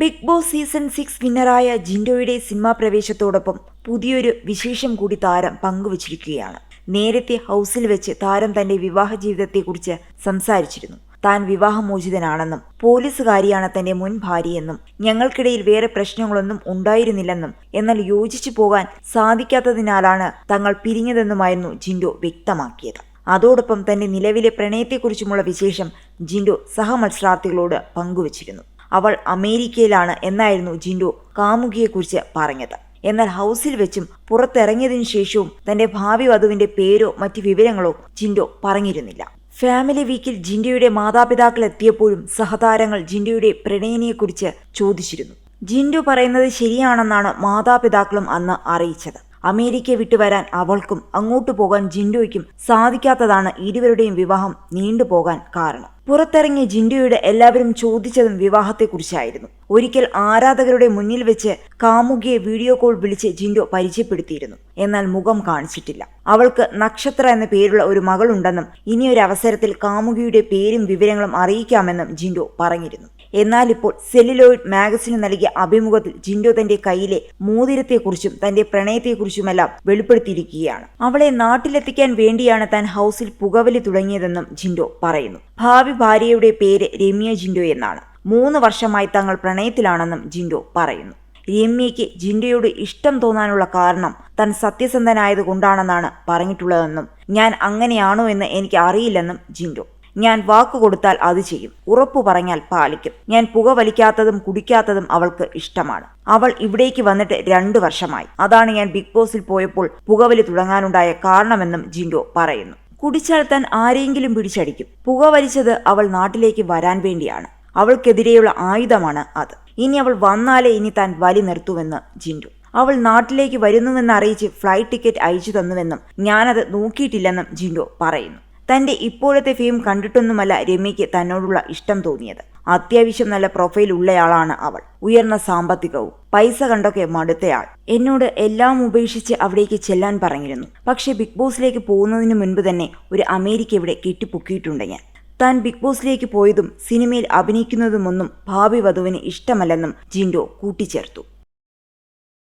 Big boss season six വിന്നറായ ജിൻഡോയുടെ cinema പ്രവേശത്തോടൊപ്പം പുതിയൊരു വിശേഷം കൂടി താരം പങ്കുവച്ചിരിക്കുകയാണ്. നേരത്തെ ഹൗസിൽ വെച്ച് താരം തന്റെ വിവാഹ ജീവിതത്തെക്കുറിച്ച് സംസാരിച്ചിരുന്നു. താൻ വിവാഹമോചിതനാണെന്നും പോലീസുകാരിയാണ് തന്റെ മുൻ ഭാര്യയെന്നും ഞങ്ങൾക്കിടയിൽ വേറെ പ്രശ്നങ്ങളൊന്നും ഉണ്ടായിരുന്നില്ലെന്നും എന്നാൽ യോജിച്ചു പോകാൻ സാധിക്കാത്തതിനാലാണ് തങ്ങൾ പിരിഞ്ഞതെന്നുമായിരുന്നു ജിൻഡോ വ്യക്തമാക്കിയത്. അതോടൊപ്പം തന്റെ നിലവിലെ പ്രണയത്തെക്കുറിച്ചുമുള്ള വിശേഷം ജിൻഡോ സഹമത്സരാർത്ഥികളോട് പങ്കുവച്ചിരുന്നു. അവൾ അമേരിക്കയിലാണ് എന്നായിരുന്നു ജിൻഡു കാമുകിയെക്കുറിച്ച് പറഞ്ഞത്. എന്നാൽ ഹൗസിൽ വെച്ചും പുറത്തിറങ്ങിയതിനു ശേഷവും തന്റെ ഭാവി വധുവിന്റെ പേരോ മറ്റ് വിവരങ്ങളോ ജിൻഡോ പറഞ്ഞിരുന്നില്ല. ഫാമിലി വീക്കിൽ ജിൻഡോയുടെ മാതാപിതാക്കൾ എത്തിയപ്പോഴും സഹതാരങ്ങൾ ജിൻഡോയുടെ പ്രണയനിയെക്കുറിച്ച് ചോദിച്ചിരുന്നു. ജിൻഡു പറയുന്നത് ശരിയാണെന്നാണ് മാതാപിതാക്കളും അന്ന് അറിയിച്ചത്. അമേരിക്ക വിട്ടുവരാൻ അവൾക്കും അങ്ങോട്ടു പോകാൻ ജിൻഡോയ്ക്കും സാധിക്കാത്തതാണ് ഇരുവരുടെയും വിവാഹം നീണ്ടുപോകാൻ കാരണം. പുറത്തിറങ്ങിയ ജിൻഡുയുടെ എല്ലാവരും ചോദിച്ചതും വിവാഹത്തെക്കുറിച്ചായിരുന്നു. ഒരിക്കൽ ആരാധകരുടെ മുന്നിൽ വെച്ച് കാമുകിയെ വീഡിയോ കോൾ വിളിച്ച് ജിൻഡോ പരിചയപ്പെടുത്തിയിരുന്നു. എന്നാൽ മുഖം കാണിച്ചിട്ടില്ല. അവൾക്ക് നക്ഷത്ര എന്ന പേരുള്ള ഒരു മകളുണ്ടെന്നും ഇനിയൊരവസരത്തിൽ കാമുകിയുടെ പേരും വിവരങ്ങളും അറിയിക്കാമെന്നും ജിൻഡോ പറഞ്ഞിരുന്നു. എന്നാൽ ഇപ്പോൾ സെല്ലുലോയിഡ് മാഗസിന് നൽകിയ അഭിമുഖത്തിൽ ജിൻഡോ തന്റെ കയ്യിലെ മോതിരത്തെക്കുറിച്ചും തന്റെ പ്രണയത്തെക്കുറിച്ചുമെല്ലാം വെളിപ്പെടുത്തിയിരിക്കുകയാണ്. അവളെ നാട്ടിലെത്തിക്കാൻ വേണ്ടിയാണ് താൻ ഹൗസിൽ പുകവലി തുടങ്ങിയതെന്നും ജിൻഡോ പറയുന്നു. ഭാവി ഭാര്യയുടെ പേര് രമ്യ ജിൻഡോ എന്നാണ്. മൂന്ന് വർഷമായി തങ്ങൾ പ്രണയത്തിലാണെന്നും ജിൻഡോ പറയുന്നു. രമ്യയ്ക്ക് ജിൻഡയോട് ഇഷ്ടം തോന്നാനുള്ള കാരണം താൻ സത്യസന്ധനായതുകൊണ്ടാണെന്നാണ് പറഞ്ഞിട്ടുള്ളതെന്നും ഞാൻ അങ്ങനെയാണോ എന്ന് എനിക്ക് അറിയില്ലെന്നും ജിൻഡോ ഞാൻ വാക്കു കൊടുത്താൽ അത് ചെയ്യും. ഉറപ്പു പറഞ്ഞാൽ പാലിക്കും. ഞാൻ പുക വലിക്കാത്തതും കുടിക്കാത്തതും അവൾക്ക് ഇഷ്ടമാണ്. അവൾ ഇവിടേക്ക് വന്നിട്ട് രണ്ടു വർഷമായി. അതാണ് ഞാൻ ബിഗ് ബോസിൽ പോയപ്പോൾ പുകവലി തുടങ്ങാനുണ്ടായ കാരണമെന്നും ജിൻഡോ പറയുന്നു. കുടിച്ചാൽ താൻ ആരെങ്കിലും പിടിച്ചടിക്കും. പുക വലിച്ചത് അവൾ നാട്ടിലേക്ക് വരാൻ വേണ്ടിയാണ്. അവൾക്കെതിരെയുള്ള ആയുധമാണ് അത്. ഇനി അവൾ വന്നാലേ ഇനി താൻ വലി നിർത്തുമെന്ന് ജിൻഡു. അവൾ നാട്ടിലേക്ക് വരുന്നുവെന്ന് അറിയിച്ച് ഫ്ലൈറ്റ് ടിക്കറ്റ് അയച്ചു തന്നുവെന്നും ഞാനത് നോക്കിയിട്ടില്ലെന്നും ജിൻഡോ പറയുന്നു. തന്റെ ഇപ്പോഴത്തെ ഫെയിം കണ്ടിട്ടൊന്നുമല്ല രമ്യയ്ക്ക് തന്നോടുള്ള ഇഷ്ടം തോന്നിയത്. അത്യാവശ്യം നല്ല പ്രൊഫൈൽ ഉള്ളയാളാണ് അവൾ. ഉയർന്ന സാമ്പത്തികവും പൈസ കണ്ടൊക്കെ മടുത്തയാൾ. എന്നോട് എല്ലാം ഉപേക്ഷിച്ച് അവിടേക്ക് ചെല്ലാൻ പറഞ്ഞിരുന്നു. പക്ഷേ ബിഗ് ബോസിലേക്ക് പോകുന്നതിന് മുൻപ് തന്നെ ഒരു അമേരിക്ക ഇവിടെ കെട്ടിപ്പൊക്കിയിട്ടുണ്ട് ഞാൻ. താൻ ബിഗ് ബോസിലേക്ക് പോയതും സിനിമയിൽ അഭിനയിക്കുന്നതുമൊന്നും ഭാവി വധുവിന് ഇഷ്ടമല്ലെന്നും ജിൻഡോ കൂട്ടിച്ചേർത്തു.